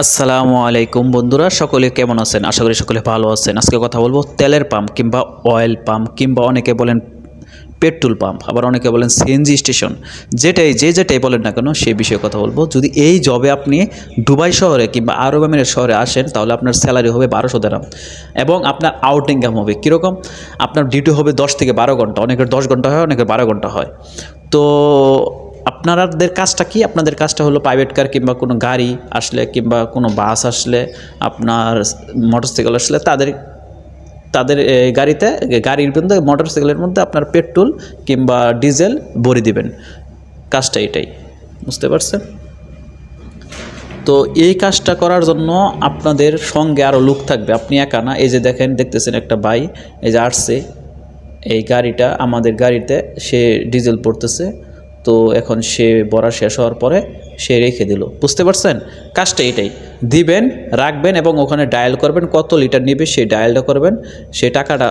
আসসালামু আলাইকুম বন্ধুরা, সকলে কেমন আছেন? আশা করি সকলে ভালো আছেন। আজকে কথা বলব তেলের পাম্প কিংবা অয়েল পাম্প কিংবা অনেকে বলেন পেট্রোল পাম্প, আবার অনেকে বলেন সিএনজি স্টেশন যেটাই, যে যেটাই বলেন না কেন, সেই বিষয়ে কথা বলব। যদি এই জবে আপনি দুবাই শহরে কিংবা আরব আমিরের শহরে আসেন, তাহলে আপনার স্যালারি হবে বারোশো দেরাম এবং আপনার আউট ইনকাম হবে কীরকম? আপনার ডিউটি হবে দশ থেকে বারো ঘণ্টা। অনেকের দশ ঘণ্টা হয়, অনেকের বারো ঘণ্টা হয়। তো আপনাদের কাজটা কি? আপনাদের কাজটা হলো প্রাইভেট কার কিংবা কোনো গাড়ি আসলে কিংবা কোনো বাস আসলে আপনার মোটরসাইকেল আসলে তাদের তাদের গাড়িতে, গাড়ির মধ্যে মোটরসাইকেলের মধ্যে আপনার পেট্রোল কিংবা ডিজেল ভরে দিবেন। কাজটা এটাই। বুঝতে পারছেন? তো এই কাজটা করার জন্য আপনাদের সঙ্গে আরও লোক থাকবে। আপনি একা না। এই যে দেখেন, দেখতেছেন একটা বাই এই যে আসছে। এই গাড়িটা আমাদের গাড়িতে সে ডিজেল পড়তেছে। তো এখন সে বড়া শেষ হওয়ার পরে সে রেখে দিল। বুঝতে পারছেন? কাজটা এটাই। দিবেন, রাখবেন এবং ওখানে ডায়াল করবেন, কত লিটার নেবে সেই ডায়ালটা করবেন। সে টাকাটা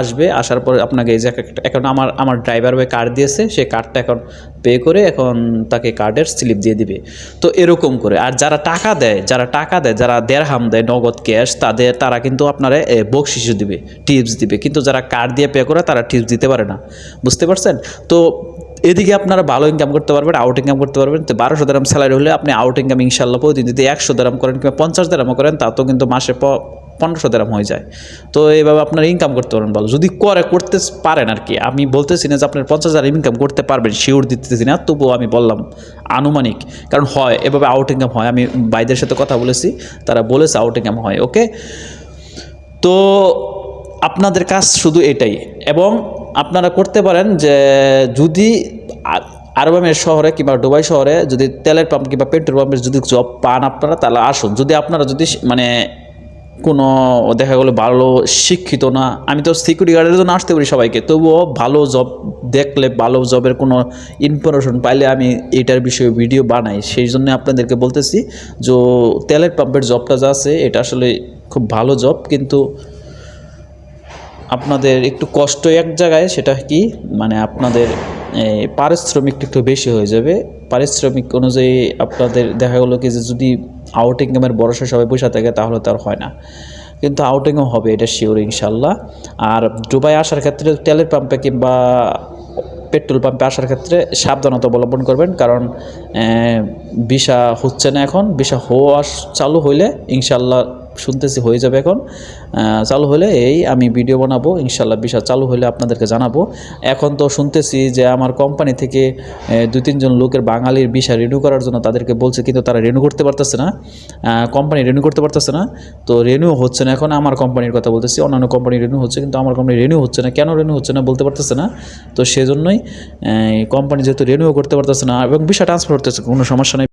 আসবে, আসার পরে আপনাকে এই যে এখন আমার আমার ড্রাইভার ভাই কার্ড দিয়েছে সেই কার্ডটা এখন পে করে এখন তাকে কার্ডের স্লিপ দিয়ে দিবে। তো এরকম করে। আর যারা টাকা দেয়, যারা টাকা দেয়, যারা দেড়হাম দেয় নগদ ক্যাশ তাদের, তারা কিন্তু আপনারা বকশিসও দিবে টিপস দিবে। কিন্তু যারা কার্ড দিয়ে পে করে, তারা টিপস দিতে পারে না। বুঝতে পারছেন? তো এদিকে আপনারা ভালো ইনকাম করতে পারবেন আউট ইনকাম করতে পারবেন। তো বারোশো দাম স্যালারি হলে আপনি আউট ইনকাম ইনশাল্লাহ প্রতিদিন যদি একশো দাম করেন কিংবা পঞ্চাশ দামও করেন তা তো কিন্তু মাসে পনেরোশো দাম হয়ে যায়। তো এইভাবে আপনারা ইনকাম করতে পারেন ভালো। যদি করে, করতে পারেন আর কি। আমি বলতেছি না যে আপনার পঞ্চাশ হাজার ইনকাম করতে পারবেন শিওর দিতেছি না, তবুও আমি বললাম আনুমানিক। কারণ হয়, এভাবে আউট ইনকাম হয়। আমি বাইদের সাথে কথা বলেছি, তারা বলেছে আউট ইনকাম হয় ওকে তো আপনাদের কাজ শুধু এটাই। এবং আপনারা করতে পারেন যে যদি আ- আরব আমিরাত শহরে কিংবা দুবাই শহরে যদি তেলের পাম্প কিংবা পেট্রোল পাম্পের যদি জব পান আপনারা, তাহলে আসুন। যদি আপনারা যদি মানে কোনো দেখা গেলো ভালো শিক্ষিত না, আমি তো সিকিউরিটি গার্ডের জন্য আসতে পারি সবাইকে, তবুও ভালো জব দেখলে, ভালো জবের কোনো ইনফরমেশন পাইলে আমি এটার বিষয়ে ভিডিও বানাই। সেই জন্য আপনাদেরকে বলতেছি যে, তেলের পাম্পের জবটা যা আছে, এটা আসলে খুব ভালো জব কিন্তু আপনাদের একটু কষ্ট এক জায়গায়, সেটা কি? মানে আপনাদের পারিশ্রমিকটা একটু বেশি হয়ে যাবে। পারিশ্রমিক অনুযায়ী আপনাদের দেখা গেলো কি যে যদি আউট ইনকামের ভরসা সবাই বসে থাকে, তাহলে তার হয় না। কিন্তু আউটিংও হবে, এটা শিওর ইনশাল্লাহ আর দুবাই আসার ক্ষেত্রে তেলের পাম্পে কিংবা পেট্রোল পাম্পে আসার ক্ষেত্রে সাবধানতা অবলম্বন করবেন, কারণ বিষা হচ্ছে না এখন। বিষা হওয়া চালু হইলে ইনশাল্লাহ শুনতেছি, হয়ে যাবে এখন। চালু হলে এই আমি ভিডিও বানাবো, ইনশাল্লাহ বিষয় চালু হলে আপনাদেরকে জানাব। এখন তো শুনতেছি যে আমার কোম্পানি থেকে দুই তিনজন লোকের বাঙালির বিষয় রেনু করার জন্য তাদেরকে বলছে, কিন্তু তারা রেনু করতে পারতেছে না। কোম্পানি রেনু করতে পারতেছে না। তো রেনু হচ্ছে না এখন, আমার কোম্পানির কথা বলতেছি, অন্যান্য কোম্পানি রেনু হচ্ছে, কিন্তু আমার কোম্পানি রেনু হচ্ছে না। কেন রেনু হচ্ছে না বলতে পারতেছে না। তো সেজন্যই কোম্পানি যেহেতু রেনুও করতে পারতেছে না, এবং বিষয় ট্রান্সফার করতেছে কোনো সমস্যা নেই।